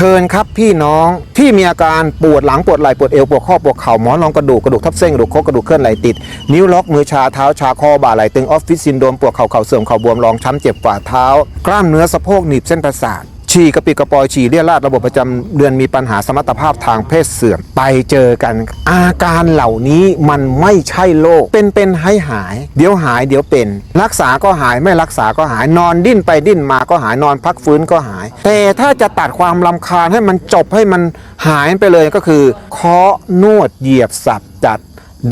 เชิญครับพี่น้องที่มีอาการปวดหลังปวดไหล่ปวดเอวปวดข้อปวดเข่าหมอนรองกระดูกกระดูกทับเส้นกระดูกโคกกระดูกเคลื่อนไหลติด นิ้วล็อกมือชาเท้าชาคอบ่าไหล่ตึงออฟฟิศซินโดรมปวดเข่าเข่าเสื่อมเข่าบวมรองช้ำเจ็บฝ่าเท้า กล้ามเนื้อสะโพกหนีบเส้นประสาท ฉี่กระปิดกระปอยฉี่เลี่ยราดระบบประจำเดือนมีปัญหาสมรรถภาพทางเพศเสื่อมไปเจอกัน อาการเหล่านี้มันไม่ใช่โรคเป็นเป็นให้หาย เดี๋ยวหายเดี๋ยวเป็น รักษาก็หายไม่รักษาก็หายนอนดิ้นไปดิ้นมาก็หายนอนพักฟื้นก็หาย แต่ถ้าจะตัดความลำคาญให้มันจบให้มันหายไปเลยก็คือเคาะนวดเหยียบสับจัด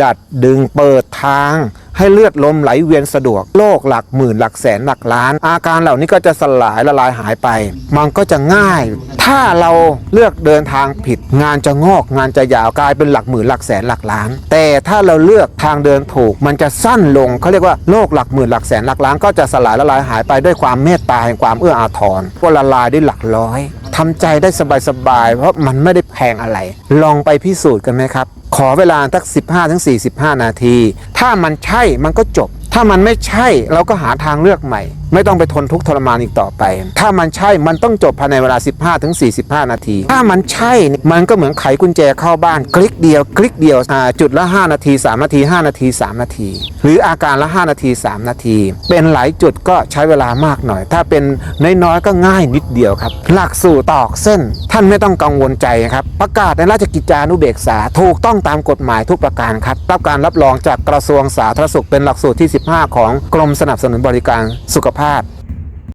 ดัดดึงเปิดทาง ให้เลือดลมไหลเวียนสะดวกโรคหลักหมื่นหลักแสนหลักล้าน อาการเหล่านี้ก็จะสลายละลายหายไป มันก็จะง่าย ถ้าเราเลือกเดินทางผิด งานจะงอกงานจะยาวกลายเป็นหลักหมื่นหลักแสนหลักล้าน แต่ถ้าเราเลือกทางเดินถูกมันจะสั้นลงเขาเรียกว่าโรคหลักหมื่นหลักแสนหลักล้าน ก็จะสลายละลายหายไปด้วยความเมตตาแห่งความเอื้ออาทรก็ละลายได้หลักร้อยทำใจได้สบายๆเพราะมันไม่ได้แพงอะไร ลองไปพิสูจน์กันไหมครับ ขอเวลาสัก15ถึง45 นาที ถ้ามันใช่มันก็จบ ถ้ามันไม่ใช่เราก็หาทางเลือกใหม่ไม่ต้องไปทนทุกข์ทรมานอีกต่อไป ถ้ามันใช่ มันต้องจบภายในเวลา 15ถึง45 นาที ถ้ามันใช่ มันก็เหมือนไขกุญแจเข้าบ้าน คลิกเดียว คลิกเดียวจุดละ 5 นาที 3 นาที 5 นาที 3 นาที หรืออาการละ 5 นาที 3 นาที เป็นหลายจุดก็ใช้เวลามากหน่อย ถ้าเป็นน้อยๆก็ง่ายนิดเดียวครับ หลักสูตรตอกเส้น ท่านไม่ต้องกังวลใจครับ ประกาศในราชกิจจานุเบกษา ถูกต้องตามกฎหมายทุกประการครับรับการรับรองจากกระทรวงสาธารณสุขเป็นหลักสูตรที่ 15 ของกรมสนับสนุนบริการสุขภาพ